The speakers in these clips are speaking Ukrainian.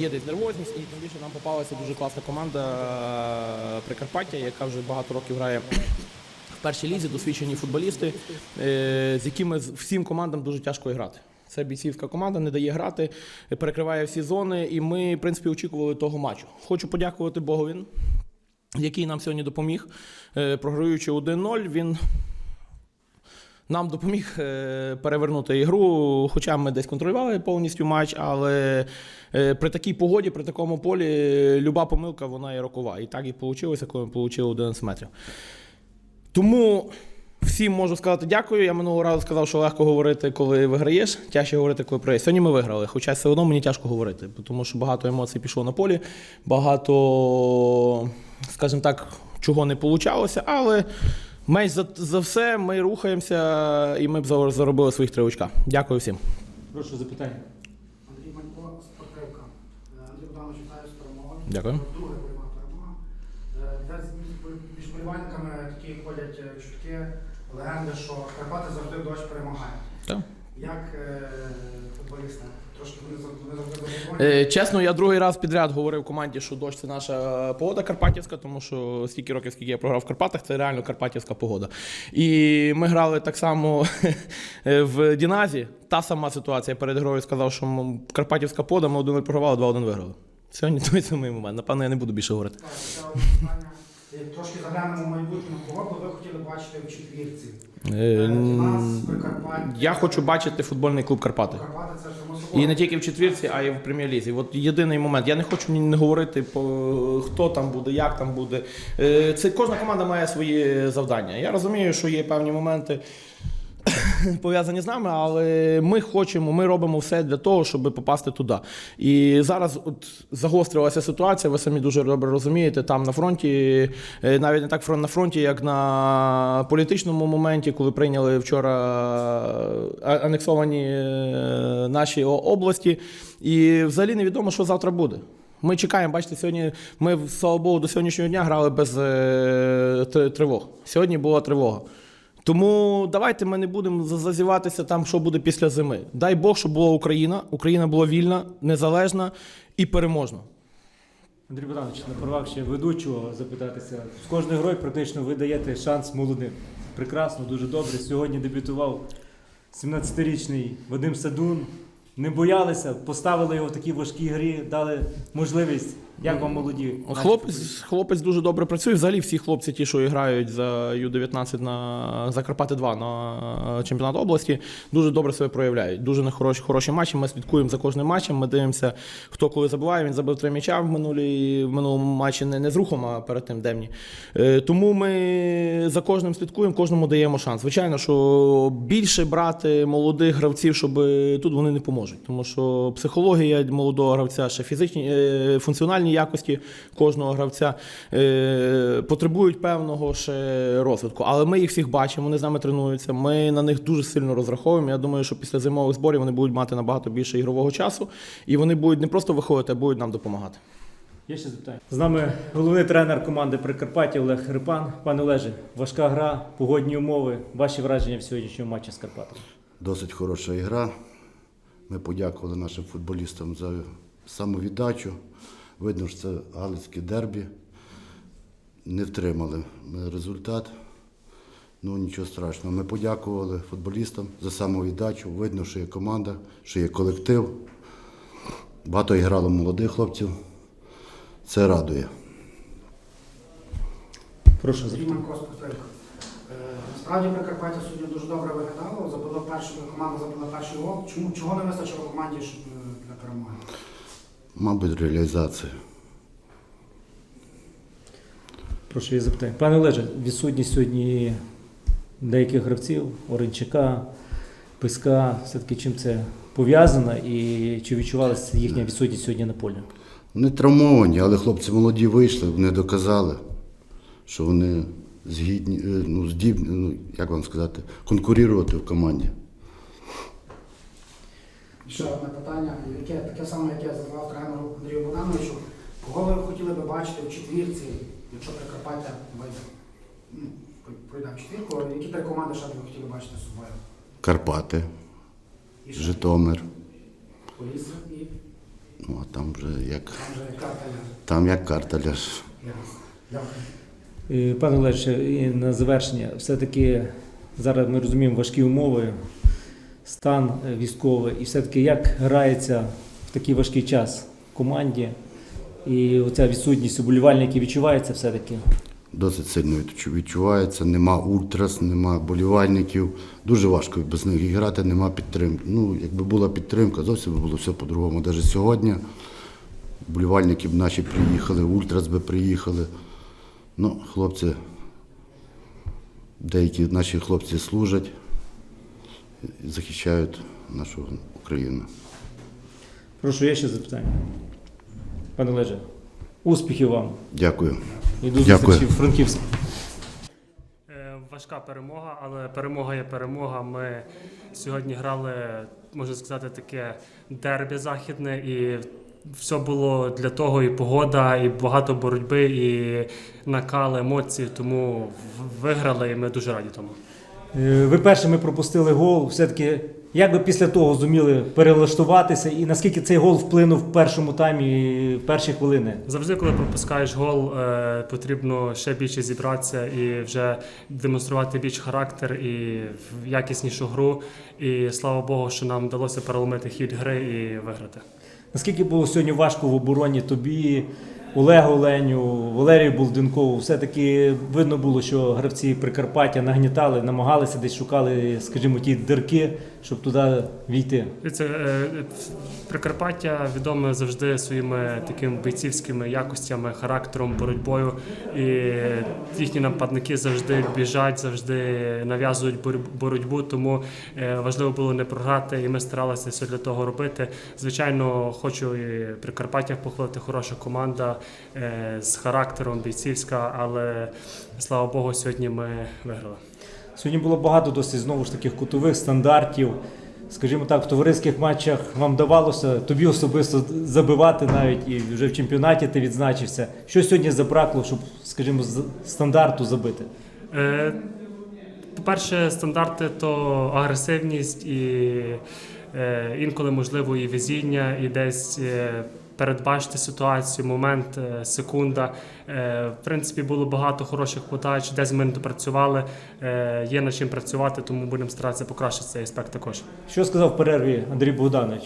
є десь нервозність, і тим більше нам попалася дуже класна команда е, Прикарпаття, яка вже багато років грає в першій лізі, досвідчені футболісти, е, з якими всім командам дуже тяжко грати. Це бійцівська команда, не дає грати, перекриває всі зони, і ми, в принципі, очікували того матчу. Хочу подякувати Богові, який нам сьогодні допоміг. Е, Програючи 1-0, він нам допоміг е, перевернути ігру, хоча ми десь контролювали повністю матч, але е, при такій погоді, при такому полі, люба помилка вона є рокова. І так і вийшло, коли ми отримали 11 метрів. Тому всім можу сказати дякую. Я минулого разу сказав, що легко говорити, коли виграєш, тяжче говорити, коли програєш. Сьогодні ми виграли, хоча все одно мені тяжко говорити, тому що багато емоцій пішло на полі, багато, скажімо так, чого не вийшло, але. Менш за, за все ми рухаємося і ми б заробили своїх три очка. Дякую всім. Прошу запитання. Андрій Манько, спортивка. Е, Андрій Богданович, вітаю з перемогою. Дякую. Друга бойова перемога. Е, Десь між- болівальниками такі ходять е, чутки, легенди, що Карпати завжди дощ перемагає. Так. Як е, футболісти? Трошки вони зав- вони завжди задоволені. Чесно, я другий раз підряд говорив команді, що дощ це наша погода карпатівська, тому що стільки років, скільки я програв в Карпатах, це реально карпатівська погода. І ми грали так само е, в Діназі. Та сама ситуація. Перед грою сказав, що карпатівська погода, ми 1-0 програвали, 2-1 виграли. Сьогодні той самий момент. Напевно, я не буду більше говорити. Е, Трошки заглянемо в майбутнє. Кого б ви хотіли бачити в четвірці? Е, Е. Я хочу бачити футбольний клуб Карпати. Карпати це ж. І не тільки в четвірці, а й в прем'єр-лізі. От єдиний момент. Я не хочу ні не говорити, хто там буде, як там буде. Е, Це кожна команда має свої завдання. Я розумію, що є певні моменти. Пов'язані з нами, але ми хочемо, ми робимо все для того, щоб попасти туди. І зараз от загострилася ситуація, ви самі дуже добре розумієте, там на фронті, е, навіть не так на фронті, як на політичному моменті, коли прийняли вчора е, анексовані е, наші області. І взагалі невідомо, що завтра буде. Ми чекаємо, бачите, сьогодні ми, слава Богу, до сьогоднішнього дня грали без е, тривог. Сьогодні була тривога. Тому давайте ми не будемо зазіватися там, що буде після зими. Дай Бог, щоб була Україна. Україна була вільна, незалежна і переможна. Андрій Богданович, на правах ще ведучого запитатися. З кожною грою практично ви даєте шанс молодим. Прекрасно, дуже добре. Сьогодні дебютував 17-річний Вадим Садун. Не боялися, поставили його в такій важкій грі, дали можливість. Як вам молоді? Хлопець, хлопець дуже добре працює. Взагалі всі хлопці, ті, що грають за Ю-19 на Закарпати 2 на чемпіонат області, дуже добре себе проявляють. Дуже на хороші, хороші матчі. Ми слідкуємо за кожним матчем. Ми дивимося, хто коли забиває. Він забив три м'яча в минулій в минулому матчі не, не з рухом, а перед тим демні. Е, тому ми за кожним слідкуємо, кожному даємо шанс. Звичайно, що більше брати молодих гравців, щоб тут вони не поможуть. Тому що психологія молодого гравця, ще фізичні е, функціональні якості кожного гравця е, потребують певного ще розвитку. Але ми їх всіх бачимо, вони з нами тренуються. Ми на них дуже сильно розраховуємо. Я думаю, що після зимових зборів вони будуть мати набагато більше ігрового часу, і вони будуть не просто виходити, а будуть нам допомагати. Є ще запитання? З нами головний тренер команди Прикарпаття Олег Рипан. Пане Олеже, важка гра, погодні умови. Ваші враження в сьогоднішньому матчі з Карпатами? Досить хороша ігра. Ми подякували нашим футболістам за самовіддачу. Видно, що це Галицьке дербі. Не втримали ми результат. Ну нічого страшного. Ми подякували футболістам за самовіддачу. Видно, що є команда, що є колектив. Багато грало молодих хлопців. Це радує. Прошу. Е, Насправді Прикарпаття сьогодні дуже добре виглядало. Забила першу команда забила перший гол. Чому чого не вистачило команді щоб, е, для перемоги? Мабуть, реалізація. Прошу є запитання. Пане Олеже, відсутність сьогодні деяких гравців, Оренчака, Писка, все-таки чим це пов'язано і чи відчувалася їхня відсутність сьогодні на полі? Вони травмовані, але хлопці молоді вийшли, вони доказали, що вони згідні, е, ну, здібні, ну, як вам сказати, конкурувати в команді. Ще одне питання, яке таке саме, яке я задавав тренеру Андрію Богдановичу. Кого ви хотіли би бачити в четвірці, якщо Прикарпаття вийде? Ну, пройде в четвірку, які три команди ще б ви хотіли бачити з собою? Карпати, І ще Житомир, Полісся і Ну а там вже як, Там же карта там як карта ляж. Дякую. Е, Пане Олеже, і на завершення, все-таки зараз ми розуміємо важкі умови, стан е, військовий, і все-таки як грається в такий важкий час в команді, і оця відсутність уболівальників відчувається все-таки. Досить сильно відчувається. Нема ультрас, нема болівальників. Дуже важко без них грати, нема підтримки. Ну, якби була підтримка, зовсім було все по-другому. Навіть сьогодні болівальники б наші приїхали, ультрас би приїхали. Ну, хлопці, деякі наші хлопці служать захищають нашу Україну. Прошу, є ще запитання. Пане Олеже, успіхів вам Дякую. і до Дякую. зустрічі в Франківську. Е, Важка перемога, але перемога є перемога. Ми сьогодні грали, можна сказати, таке дербі західне, і все було для того, і погода, і багато боротьби, і накал емоцій. Тому виграли, і ми дуже раді тому. Е, Ви першими пропустили гол. Все-таки, як ви після того зуміли перелаштуватися, і наскільки цей гол вплинув в першому таймі, в перші хвилини? Завжди, коли пропускаєш гол, е, потрібно ще більше зібратися і вже демонструвати більш характер і якіснішу гру. І слава Богу, що нам вдалося переломити хід гри і виграти. Наскільки було сьогодні важко в обороні тобі, Олегу Оленю, Валерію Болдинкову? Все-таки видно було, що гравці Прикарпаття нагнітали, намагалися десь шукали, скажімо, ті дирки, щоб туди війти. Це Прикарпаття відоме завжди своїми такими бойцівськими якостями, характером, боротьбою. І їхні нападники завжди біжать, завжди нав'язують бор- боротьбу. Тому е, важливо було не програти, і ми старалися все для того робити. Звичайно, хочу і Прикарпаття похвалити хороша команда з характером, бійцівська, але слава Богу, сьогодні ми виграли. Сьогодні було багато досить знову ж таких кутових стандартів. Скажімо так, в товариських матчах вам давалося тобі особисто забивати навіть і вже в чемпіонаті ти відзначився. Що сьогодні забракло, щоб, скажімо, стандарту забити? Е, По-перше, стандарти то агресивність і е, інколи можливо і везіння, і десь е, передбачити ситуацію, момент, е, секунда. Е, В принципі, було багато хороших подач, десь ми не допрацювали. Е, Є над чим працювати, тому будемо старатися покращити цей аспект також. Що сказав в перерві Андрій Богданович?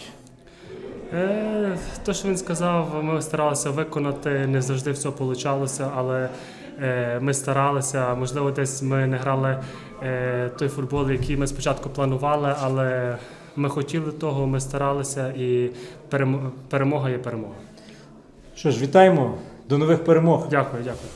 Е, То, що він сказав, ми старалися виконати. Не завжди все вийшло, але ми старалися. Можливо, десь ми не грали той футбол, який ми спочатку планували, але ми хотіли того, ми старалися, і перемо- перемога є перемога. Що ж, вітаємо, до нових перемог. Дякую, дякую.